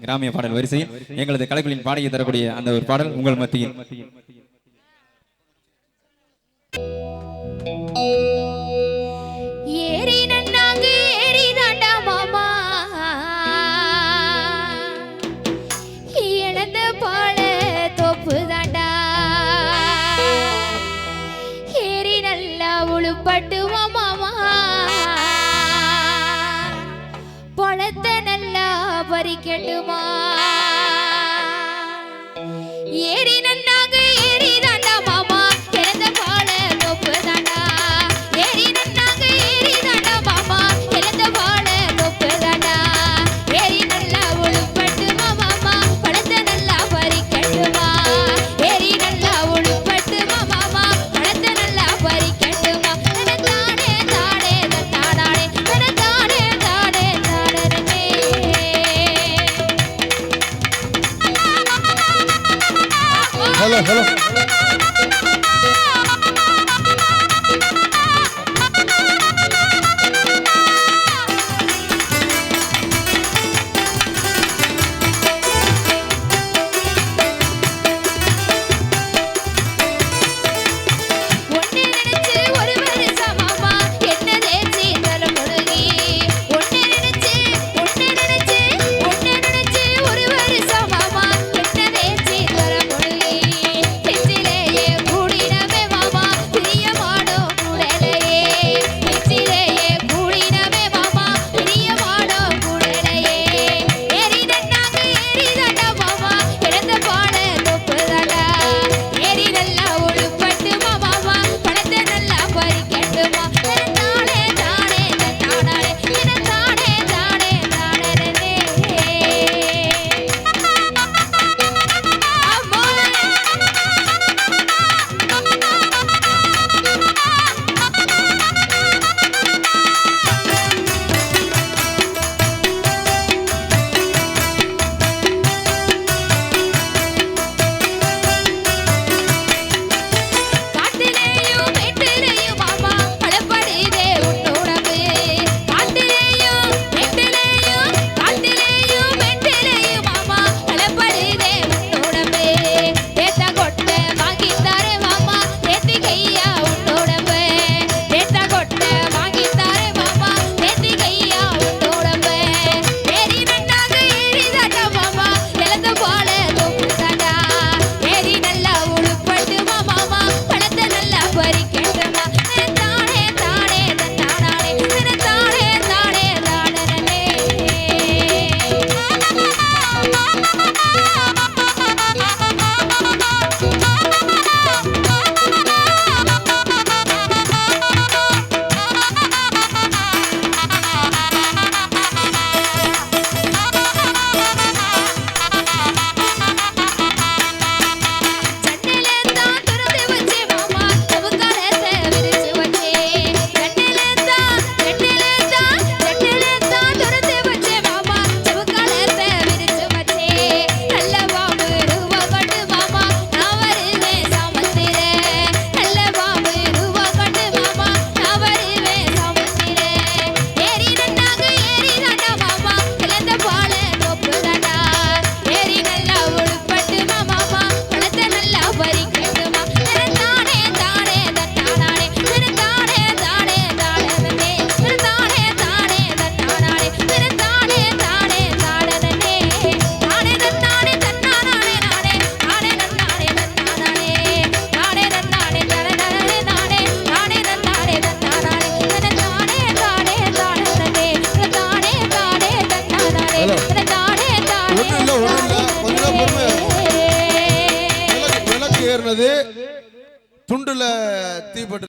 கிராமிய பாடல் வரிசையில் எங்களது கலைக்குழுவின் பாடகி தரக்கூடிய அந்த ஒரு பாடல் உங்கள் மத்தியில். ஏறி நன்னாங்க ஏறி தாண்டா மாமா. இழந்த மாமா. பொழத்தை வரி கேட்டுமா? Hola, hola. சொன்னது. துண்டுல தீப்பட்டு